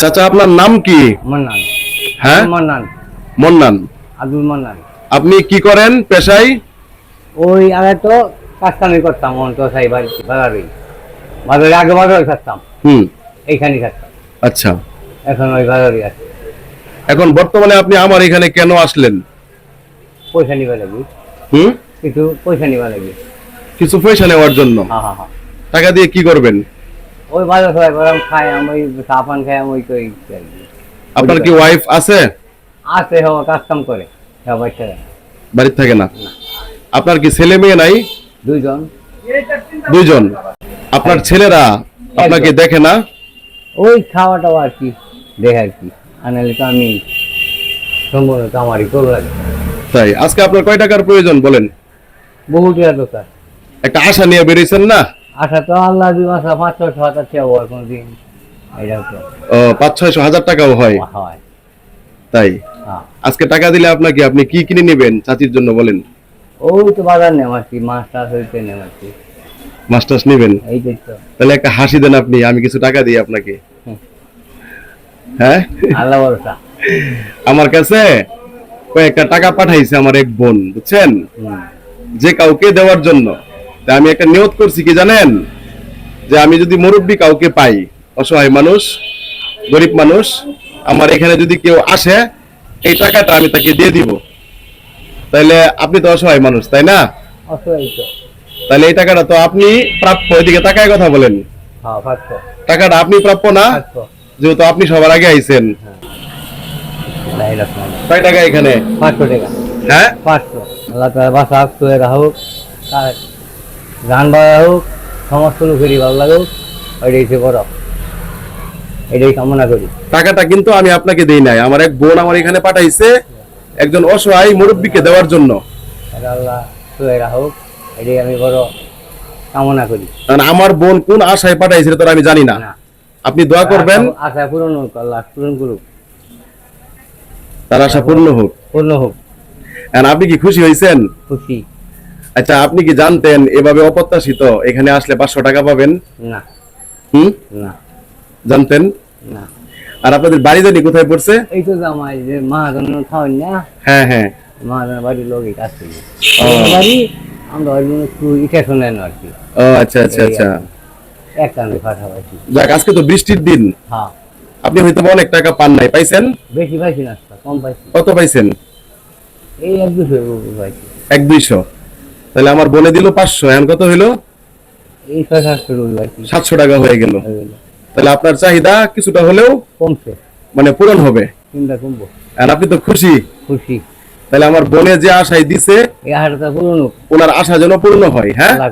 চাচা আপনার নাম কি? মান্নান। হ্যাঁ? মান্নান। মন্নান। আব্দুল মান্নান। আপনি কি করেন পেশায়? ওই আগে তো কাস্তামি করতাম অন্ত সাই বাড়ি বাজারে বাজারে আগে বাজারে থাকতাম। হুম। এইখানে থাকতাম। আচ্ছা। এখন ওই বাজারে আছে। এখন বর্তমানে আপনি আমার এখানে কেন আসলেন? পয়সা নিবা লাগি হুম? কিছু পয়সা নিবা লাগি কিছু পয়সা নেওয়ার জন্য। হ্যাঁ হ্যাঁ হ্যাঁ। টাকা দিয়ে কি করবেন? ওই বাজার সবাই গরম খাই আমি চা পান খাই আমি ওই কই আপনার কি ওয়াইফ আছে? আছে হওয়া কাজ কাম করে হ্যাঁ বাচ্চারা বাড়িতে থাকে না? আপনার কি ছেলে মেয়ে নাই? দুইজন। দুইজন। আপনার ছেলেরা আপনাকে দেখে না? ওই খাওয়াটাও আর কি দেখে আর কি। আনালে তো আমি সম্পূর্ণ কামারি করব তাই আজকে আপনার কয় টাকার প্রয়োজন বলেন? বহু টাকা দোকান একটা আশা নিয়ে বেরিয়েছেন না? আশা তো আল্লাহ দুই মাস পাঁচ ছয় হাজার টাকা হয় কোনো দিন ও, পাঁচ ছয়শো হাজার টাকাও হয়? হয় তাই? হ্যাঁ। আজকে টাকা দিলে আপনাকে আপনি কি কিনে নেবেন চাচির জন্য বলেন? ওই তো বাজার নেম আর কি মাছ টাছ হইতে নেম আর কি। নেবেন? তাহলে একটা হাসি দেন আপনি আমি কিছু টাকা দিই আপনাকে। হ্যাঁ? আল্লাহ ভরসা। আমার কাছে কয়েকটা টাকা পাঠাইছে আমার এক বোন বুঝছেন। যে কাউকে দেওয়ার জন্য। তা আমি একটা নিয়ত করছি কি জানেন? যে আমি যদি মুরব্বী কাউকে পাই অসহায় মানুষ গরিব মানুষ আমার এখানে যদি কেউ আসে এই টাকাটা আমি তাকে দিয়ে দিব। তাইলে আপনি তো অসহায় মানুষ তাই না? তাহলে এই টাকাটা তো আপনি প্রাপ্য এদিকে টাকায় কথা বলেন। হ্যাঁ টাকাটা আপনি প্রাপ্য না? যেহেতু আপনি সবার আগে আইছেন। না কয় টাকা এখানে? পাঁচশো টাকা। হ্যাঁ? পাঁচশো। আল্লাহ তালা বাসা রাহুক। গান বাজা হোক সমস্ত লোকেরই ভালো লাগুক ওইটাই সে বড় এটাই কামনা করি। টাকাটা কিন্তু আমি আপনাকে দেই নাই। আমার এক বোন আমার এখানে পাঠাইছে একজন অসহায় মুরব্বীকে দেওয়ার জন্য। আল্লাহ শুয়ে রাহুক এটাই আমি বড় কামনা করি। কারণ আমার বোন কোন আশায় পাঠাইছে সেটা তো আমি জানি না। আপনি দোয়া করবেন। আশা- পূরণ হোক আল্লাহ পূরণ করুক। তার আশা পূর্ণ হোক। পূর্ণ হোক। আপনি কি খুশি হয়েছেন খুশি। আচ্ছা আপনি কি জানতেন এভাবে অপ্রত্যাশিত এখানে আসলে পাঁচশো টাকা পাবেন? না। হুম? না। জানতেন? না। আর আপনাদের বাড়ি জানি কোথায় পড়ছে? এই তো জামাই যে মাহাজন খাওয়ান না? হ্যাঁ হ্যাঁ। মাহাজনের বাড়ির লোক কাজ করি। বাড়ি আমরা ওই একটু ইটা শোনেন আর কি। ও আচ্ছা আচ্ছা আচ্ছা। এক কান্দে পাঠাবো আর কি যাক আজকে তো বৃষ্টির দিন। হ্যাঁ। আপনি হয়তো অনেক টাকা পান নাই পাইছেন? বেশি পাইছি না কম পাইছি। কত পাইছেন? এই এক দুশো পাইছি। এক দুইশো। তাহলে আমার বলে দিল পাঁচশো এখন কত হইল? সাতশো টাকা হয়ে গেল। তাহলে আপনার চাহিদা কিছুটা হলেও কমছে। মানে পূরণ হবে। আর আপনি তো খুশি। খুশি। তাহলে আমার বোনে যে আশায় দিছে ওনার আশা যেন পূর্ণ হয় হ্যাঁ? হ্যাঁ।